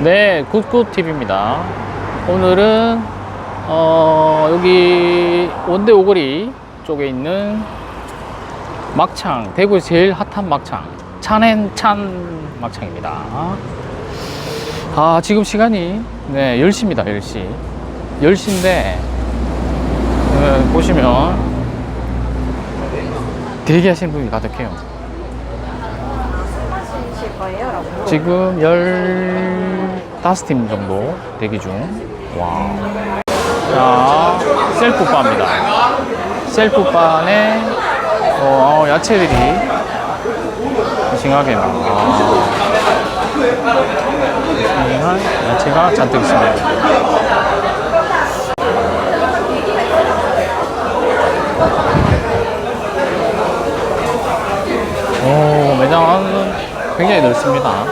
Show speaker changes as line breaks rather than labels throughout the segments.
네, 굿굿TV입니다. 오늘은, 어, 여기 원대 오거리 쪽에 있는 막창, 대구에서 제일 핫한 막창, 찬앤찬 막창입니다. 아, 지금 시간이, 네, 10시입니다, 10시. 10시인데, 네, 보시면, 대기하시는 분이 가득해요.
라고.
지금 15팀 정도 대기 중. 와. 자, 셀프바입니다. 셀프바에 어, 야채들이 싱싱하게 막, 아, 싱싱한 야채가 잔뜩 있습니다. 오, 매장은 굉장히 넓습니다.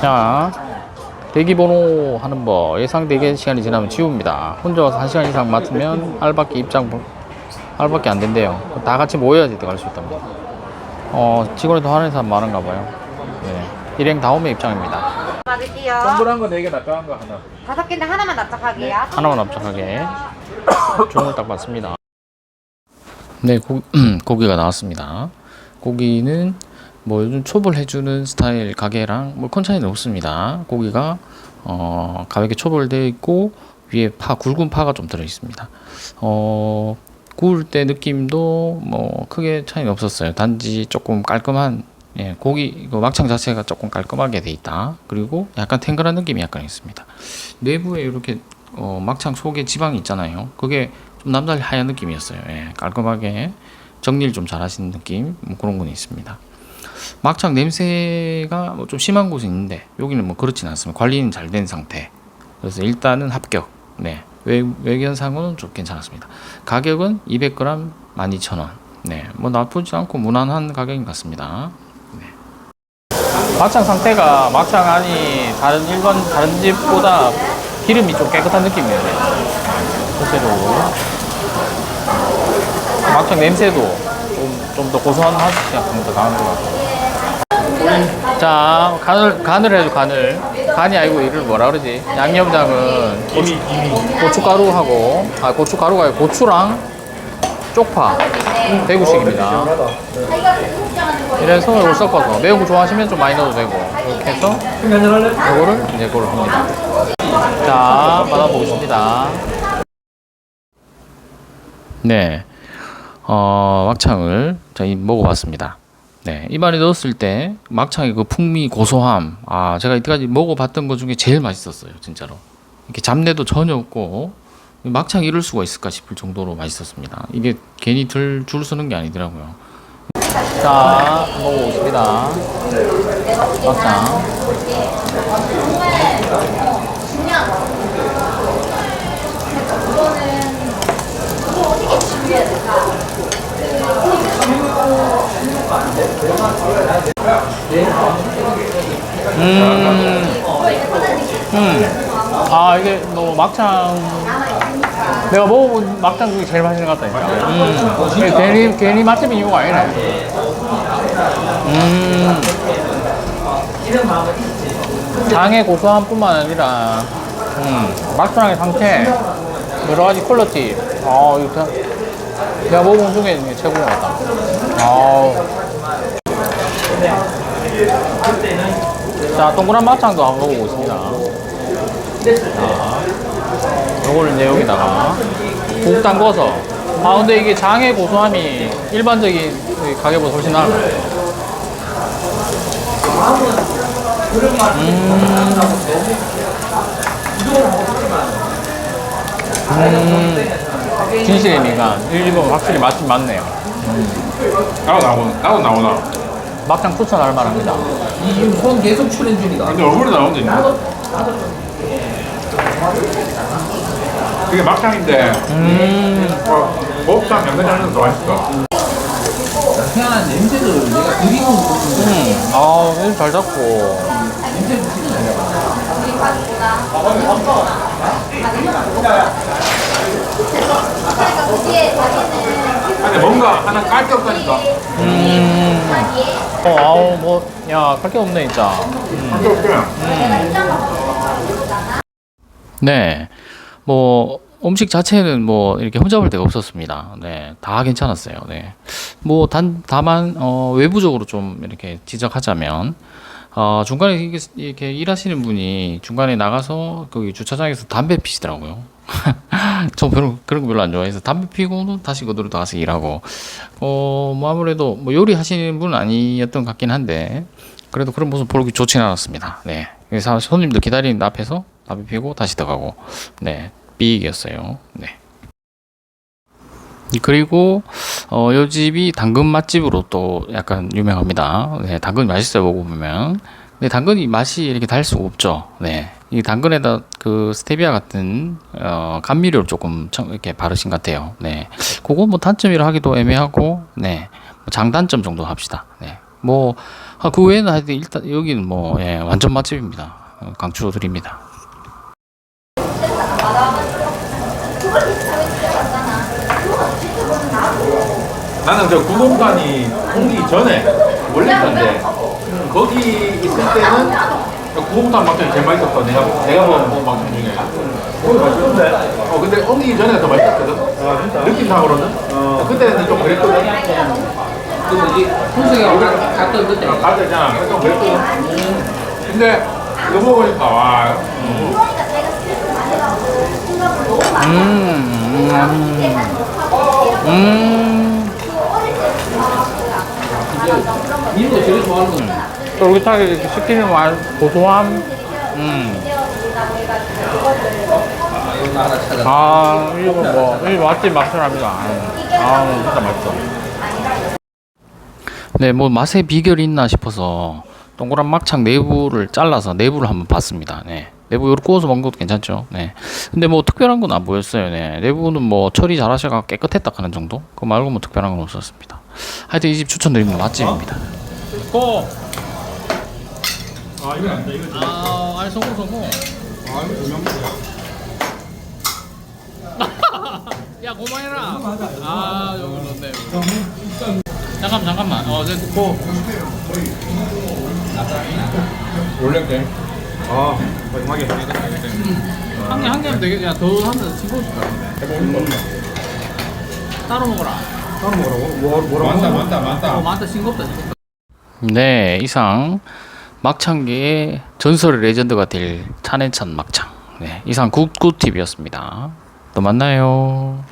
자, 대기 번호 하는 법. 예상 대기 시간이 지나면 지웁니다. 혼자 와서 1시간 이상 맡으면 알바끼 입장, 번- 알바끼 안 된대요. 다 같이 모여야지 들어갈 수 있답니다. 어, 직원이 더 하는 사람 많은가 봐요. 네. 일행 다음에 입장입니다.
받을게요.
동그란 거 4개, 납작한 거 하나.
다섯 개인데 하나만 납작하게요.
하나만 납작하게 주문을 딱 받습니다. 네, 고, 고기가 나왔습니다. 고기는 뭐 요즘 초벌 해주는 스타일 가게랑 뭐 큰 차이는 없습니다. 고기가 어, 가볍게 초벌되어 있고 위에 파 굵은 파가 좀 들어 있습니다. 어, 구울 때 느낌도 뭐 크게 차이는 없었어요. 단지 조금 깔끔한 예, 고기 막창 자체가 조금 깔끔하게 돼 있다. 그리고 약간 탱글한 느낌이 약간 있습니다. 내부에 이렇게 어, 막창 속에 지방이 있잖아요. 그게 좀 남달리 하얀 느낌이었어요. 예, 깔끔하게 정리를 좀 잘하시는 느낌 뭐 그런 건 있습니다. 막창 냄새가 뭐 좀 심한 곳은 있는데 여기는 뭐 그렇진 않습니다. 관리는 잘 된 상태. 그래서 일단은 합격. 네. 외, 외견상은 좀 괜찮았습니다. 가격은 200g 12,000원. 네. 뭐 나쁘지 않고 무난한 가격인 것 같습니다. 네. 막창 상태가 막창 안이 다른 일반 다른 집보다 기름이 좀 깨끗한 느낌이에요. 실제로 막창 냄새도 좀좀더 고소한 맛이 약간 더 강한 것 같고. 자 간을 간을 해도 간을 간이 아니고 이를 뭐라 그러지? 양념장은 고추, 고춧가루하고 아 고춧가루가 아니고 고추랑 쪽파 대구식입니다. 이래서 이걸 섞어서 매운 거 좋아하시면 좀 많이 넣어도 되고 이렇게 해서 이거를 이제 그걸 합니다. 자 받아보겠습니다. 네, 어, 막창을 저희 먹어봤습니다. 네, 입안에 넣었을 때 막창의 그 풍미, 고소함, 아 제가 이때까지 먹어봤던 것 중에 제일 맛있었어요, 진짜로. 이렇게 잡내도 전혀 없고 막창 이럴 수가 있을까 싶을 정도로 맛있었습니다. 이게 괜히 들줄 서는 게 아니더라고요. 자, 먹어보겠습니다. 막창. 음, 음. 아, 이게 뭐 막창. 내가 먹어본 막창 중에 제일 맛있는 것 같다니까. 음. 이게 괜히, 괜히 맛집인 이유가 아니네. 음. 장의 고소함 뿐만 아니라, 음, 막창의 상태, 여러 가지 퀄리티. 아, 이거 다- 내가 먹어본 중에 최고인 것 같다. 아 자, 동그란 막창도 한번 먹어보겠습니다. 자, 요거를 이제 여기다가 국 담궈서. 아, 근데 이게 장의 고소함이 일반적인 이 가게보다 훨씬 나아요. 음, 진실의 미간. 일본 확실히 맛이 많네요.
나도 나오나? 나도 나오나?
막창 추천할 만합니다.
이손 계속 출연 중이다.
근데 얼굴에 나오는 게 있나? 그게 막창인데
음,
어, 곱창 양념장은 더 맛있어
희한한 냄새를 내가 그리고
음, 아, 냄새 잘 잡고.
냄새 붙이는 거야.
근데 뭔가 하나 깔게 없다니까.
어, 아우, 뭐, 야, 갈 게 없네, 진짜.
없대.
네. 뭐, 음식 자체는 뭐, 이렇게 흠잡을 데가 없었습니다. 네. 다 괜찮았어요. 네. 뭐, 단, 다만, 어, 외부적으로 좀 이렇게 지적하자면, 어, 중간에 이렇게, 이렇게 일하시는 분이 중간에 나가서 거기 주차장에서 담배 피시더라고요. 저 별로 그런 거 별로 안 좋아해서 담배 피고는 다시 그대로 나가서 일하고 어 뭐 아무래도 뭐 요리 하시는 분은 아니었던 것 같긴 한데 그래도 그런 모습 보기 좋지는 않았습니다. 네. 그래서 손님들 기다리는 앞에서 담배 피고 다시 들어가고 네 삐익이었어요. 네. 그리고 어, 요 집이 당근 맛집으로 또 약간 유명합니다. 네, 당근 맛있어요 먹어보면. 근데 당근이 맛이 이렇게 달 수가 없죠. 네, 이 당근에다 그 스테비아 같은 어, 감미료를 조금 청- 이렇게 바르신 것 같아요. 네, 그거 뭐 단점이라 하기도 애매하고, 네, 뭐 장단점 정도 합시다. 네, 뭐 그 외에는 하여튼 일단 여기는 뭐 예, 완전 맛집입니다. 어, 강추드립니다.
나는 저 구공단이 오기 전에 원래 있는데 거기 있을 때는 저 구공단 막창이 제일 맛있었어. 내가 내가 먹은 막창 중에. 거기 맛있는데? 어 근데 오기 전에 더 맛있었거든. 아 진짜? 느낌상으로는. 어. 그때는 좀 그랬거든.
그 뭐지? 홍석이가 우리 갔던 그때.
아, 가도 되잖아. 그래서 좀 그랬거든. 근데 이거 먹으니까 와. 음.
음, 음, 음.
니도 제일 좋아하는 건
쫄깃하게 이렇게 시키는 맛, 고소함. 음.
아, 이거
뭐, 이거 맛집 맛이랍니다. 아, 진짜 맛있어. 네, 뭐 맛의 비결이 있나 싶어서 동그란 막창 내부를 잘라서 내부를 한번 봤습니다. 네. 내부 요렇게 구워서 먹는 것도 괜찮죠. 네. 근데 뭐 특별한 건 안 보였어요. 네. 내부는 뭐 처리 잘 하셔가 깨끗했다 하는 정도? 그거 말고 뭐 특별한 건 없었습니다. 하여튼 이 집 추천드립니다. 맛집입니다. 고!
아 이거 안 돼. 이거
아, 아니 성공 성공.
아 이거 두명
야 고마해라. 아 여기 넣네. 잠깐 잠깐만. 어, 제 고.
원래 돼. 아 마지막에
한개 한 개면 되겠. 야더 하면 같은데.
해보는 거.
따로 먹어라.
따로 뭐라고? 뭐 뭐라고? 많다 많다 많다.
어 많다 싱겁다 싱겁다. 네 이상 막창계의 전설의 레전드가 될 찬해찬 막창. 네 이상 굿굿 TV였습니다. 또 만나요.